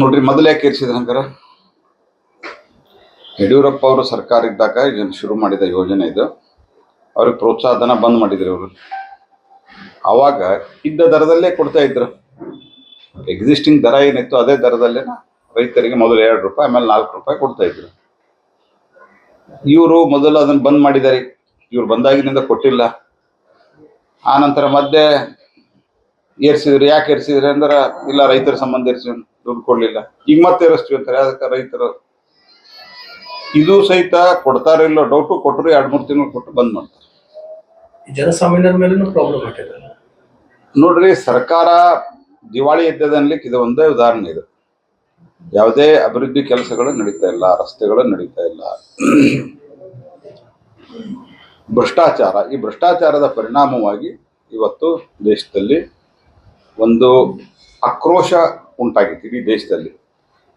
ನೋಡ್ರಿ, ಮೊದಲು ಯಾಕೆ ಏರ್ಸಿದ್ರು ಹಂಗಾರ ಯಡಿಯೂರಪ್ಪ ಅವರು ಸರ್ಕಾರ ಇದ್ದಾಗ ಇದನ್ನು ಶುರು ಮಾಡಿದ ಯೋಜನೆ ಇದು. ಅವ್ರಿಗೆ ಪ್ರೋತ್ಸಾಹನ ಬಂದ್ ಮಾಡಿದ್ರು ಅವರು ಅವಾಗ ಇದ್ದ ದರದಲ್ಲೇ ಕೊಡ್ತಾ ಇದ್ರು. ಎಕ್ಸಿಸ್ಟಿಂಗ್ ದರ ಏನಿತ್ತು ಅದೇ ದರದಲ್ಲೇ ರೈತರಿಗೆ ಮೊದಲು ಎರಡು ರೂಪಾಯಿ, ಆಮೇಲೆ ನಾಲ್ಕು ರೂಪಾಯಿ ಕೊಡ್ತಾ ಇದ್ರು. ಇವರು ಮೊದಲು ಅದನ್ನ ಬಂದ್ ಮಾಡಿದ್ದಾರೆ ಇವ್ರು ಬಂದಾಗಿನಿಂದ ಕೊಟ್ಟಿಲ್ಲ. ಆ ನಂತರ ಮಧ್ಯೆ ಏರ್ಸಿದ್ರು ಯಾಕೆ ಏರ್ಸಿದ್ರಿ ಅಂದ್ರೆ ಇಲ್ಲ ರೈತರ ಸಂಬಂಧ ಏರ್ಸಿವಿ ದುಡ್ಡು ಕೊಡ್ಲಿಲ್ಲ. ಈಗ ಮತ್ತೆ ಏರಿಸ್ತೀವಿ ಅಂತಾರೆ ಅದಕ್ಕೆ ರೈತರು ಇದು ಸಹಿತ ಕೊಡ್ತಾರಿಲ್ಲ ಡೌಟು ಕೊಟ್ಟರು ಎರಡು ಮೂರು ತಿಂಗಳು ಕೊಟ್ಟು ಬಂದ್ ಮಾಡ್ತಾರೆ. ಜನಸಾಮಾನ್ಯರ ಮೇಲೂ ಪ್ರಾಬ್ಲಮ್ ಆಗ್ತದೆ. ನೋಡ್ರಿ ಸರ್ಕಾರ ದಿವಾಳಿ ಎದ್ದದ ಅನ್ಲಿಕ್ಕೆ ಇದು ಒಂದೇ ಉದಾಹರಣೆ ಇದು. ಯಾವುದೇ ಅಭಿವೃದ್ಧಿ ಕೆಲಸಗಳು ನಡೀತಾ ಇಲ್ಲ ರಸ್ತೆಗಳು ನಡೀತಾ ಇಲ್ಲ. ಭ್ರಷ್ಟಾಚಾರ ಈ ಭ್ರಷ್ಟಾಚಾರದ ಪರಿಣಾಮವಾಗಿ ಇವತ್ತು ದೇಶದಲ್ಲಿ ಒಂದು ಆಕ್ರೋಶ ಉಂಟಾಗಿತ್ತು ಇಡೀ ದೇಶದಲ್ಲಿ.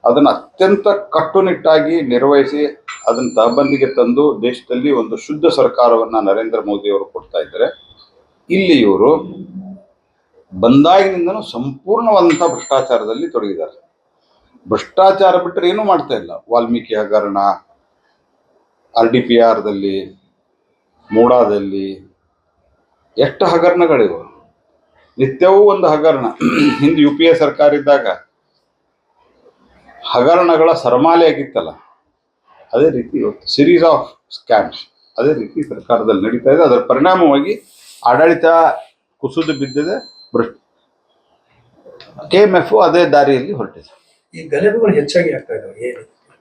ಅದನ್ನು ಅತ್ಯಂತ ಕಟ್ಟುನಿಟ್ಟಾಗಿ ನಿರ್ವಹಿಸಿ ಅದನ್ನು ತಹಬಂದಿಗೆ ತಂದು ದೇಶದಲ್ಲಿ ಒಂದು ಶುದ್ಧ ಸರ್ಕಾರವನ್ನು ನರೇಂದ್ರ ಮೋದಿ ಅವರು ಕೊಡ್ತಾ ಇದ್ದಾರೆ. ಇಲ್ಲಿ ಇವರು ಬಂದಾಗಿನಿಂದನೂ ಸಂಪೂರ್ಣವಾದಂಥ ಭ್ರಷ್ಟಾಚಾರದಲ್ಲಿ ತೊಡಗಿದ್ದಾರೆ. ಭ್ರಷ್ಟಾಚಾರ ಬಿಟ್ಟರೆ ಏನೂ ಮಾಡ್ತಾ ಇಲ್ಲ. ವಾಲ್ಮೀಕಿ ಹಗರಣ, ಆರ್ ಡಿ ಪಿ ಆರ್ದಲ್ಲಿ ಮೂಡಾದಲ್ಲಿ, ಎಷ್ಟು ಹಗರಣಗಳಿವು. ನಿತ್ಯವೂ ಒಂದು ಹಗರಣ. ಹಿಂದೆ ಯು ಪಿ ಎ ಸರ್ಕಾರ ಇದ್ದಾಗ ಹಗರಣಗಳ ಸರಮಾಲೆ ಆಗಿತ್ತಲ್ಲ ಅದೇ ರೀತಿ ಇವತ್ತು ಸಿರೀಸ್ ಆಫ್ ಸ್ಕ್ಯಾಮ್ಸ್ ಅದೇ ರೀತಿ ಸರ್ಕಾರದಲ್ಲಿ ನಡೀತಾ ಇದೆ. ಅದರ ಪರಿಣಾಮವಾಗಿ ಆಡಳಿತ ಕುಸಿದು ಬಿದ್ದಿದೆ ಭ್ರಷ್ಟ ಕೆ ಎಂ ಎಫ್ ಅದೇ ದಾರಿಯಲ್ಲಿ ಹೊರಟಿದೆ. ಈ ಗಲಭೆಗಳು ಹೆಚ್ಚಾಗಿ ಆಗ್ತಾ ಇದಾವೆ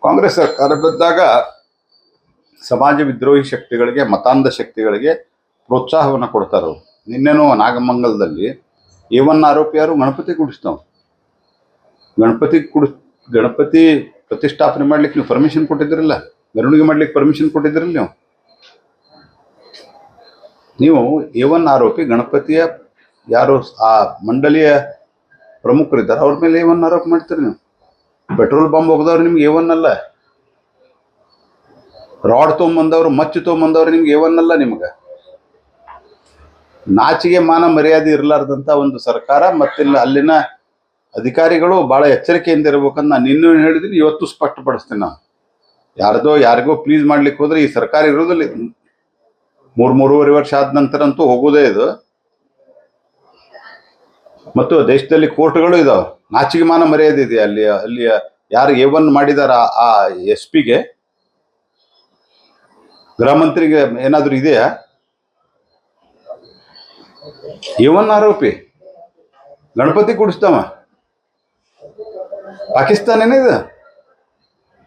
ಕಾಂಗ್ರೆಸ್ ಸರ್ಕಾರ ಬಂದಾಗ ಸಮಾಜ ವಿದ್ರೋಹಿ ಶಕ್ತಿಗಳಿಗೆ ಮತಾಂಧ ಶಕ್ತಿಗಳಿಗೆ ಪ್ರೋತ್ಸಾಹವನ್ನು ಕೊಡ್ತಾರೆ ಅವ್ರು ನಿನ್ನೆನೂ ನಾಗಮಂಗಲದಲ್ಲಿ ಎ ಒನ್ ಗಣಪತಿ ಕುಡಿಸ್ತಾವ್ ಗಣಪತಿ ಕುಡಿಸ್, ಗಣಪತಿ ಪ್ರತಿಷ್ಠಾಪನೆ ಮಾಡ್ಲಿಕ್ಕೆ ನೀವು ಪರ್ಮಿಷನ್ ಕೊಟ್ಟಿದ್ರಲ್ಲ ಮೆರವಣಿಗೆ ಮಾಡ್ಲಿಕ್ಕೆ ಪರ್ಮಿಷನ್ ಕೊಟ್ಟಿದ್ರಲ್ಲ ನೀವು? ನೀವು ಎ ಆರೋಪಿ, ಗಣಪತಿಯ ಯಾರು ಆ ಮಂಡಳಿಯ ಪ್ರಮುಖರಿದ್ದಾರೆ, ಅವ್ರ ಮೇಲೆ ಎ ಆರೋಪ ಮಾಡ್ತೀರಿ ನೀವು? ಪೆಟ್ರೋಲ್ ಬಾಂಬ್ ಹೋಗದವ್ರು ನಿಮ್ಗೆ ಎ ಅಲ್ಲ. ರಾಡ್ ತೊಗೊಂಬಂದವ್ರು, ಮಚ್ಚು ತೊಗೊಂಬಂದವ್ರು ನಿಮ್ಗೆ ಎ ಅಲ್ಲ ನಿಮ್ಗೆ. ನಾಚಿಗೆ ಮಾನ ಮರ್ಯಾದೆ ಇರಲಾರ್ದಂಥ ಒಂದು ಸರ್ಕಾರ ಮತ್ತಿಲ್ಲ ಅಲ್ಲಿನ ಅಧಿಕಾರಿಗಳು ಬಹಳ ಎಚ್ಚರಿಕೆಯಿಂದ ಇರಬೇಕಂತ ನಾನು ಇನ್ನೂ ಹೇಳಿದ್ದೀನಿ ಇವತ್ತು ಸ್ಪಷ್ಟಪಡಿಸ್ತೀನಿ ನಾನು. ಯಾರದೋ ಯಾರಿಗೋ ಪ್ಲೀಸ್ ಮಾಡ್ಲಿಕ್ಕೆ ಹೋದ್ರೆ ಈ ಸರ್ಕಾರ ಇರೋದಿಲ್ಲ ಮೂರು ಮೂರ್, ಮೂರುವರೆ ವರ್ಷ ಆದ ನಂತರ ಅಂತೂ ಹೋಗೋದೇ ಇದು. ಮತ್ತು ದೇಶದಲ್ಲಿ ಕೋರ್ಟ್ಗಳು ಇದಾವೆ. ನಾಚಿಗೆ ಮಾನ ಮರ್ಯಾದೆ ಇದೆ ಅಲ್ಲಿ ಅಲ್ಲಿ ಯಾರು ಎ ಒನ್ ಮಾಡಿದಾರ ಆ ಎಸ್ ಪಿಗೆ ಗೃಹ ಮಂತ್ರಿಗೆ ಏನಾದರೂ ಇದೆಯಾ? ಒನ್ ಆರೋಪಿ. ಗಣಪತಿ ಕುಡಿಸ್ತಾವ. ಪಾಕಿಸ್ತಾನೇನೇ ಇದು?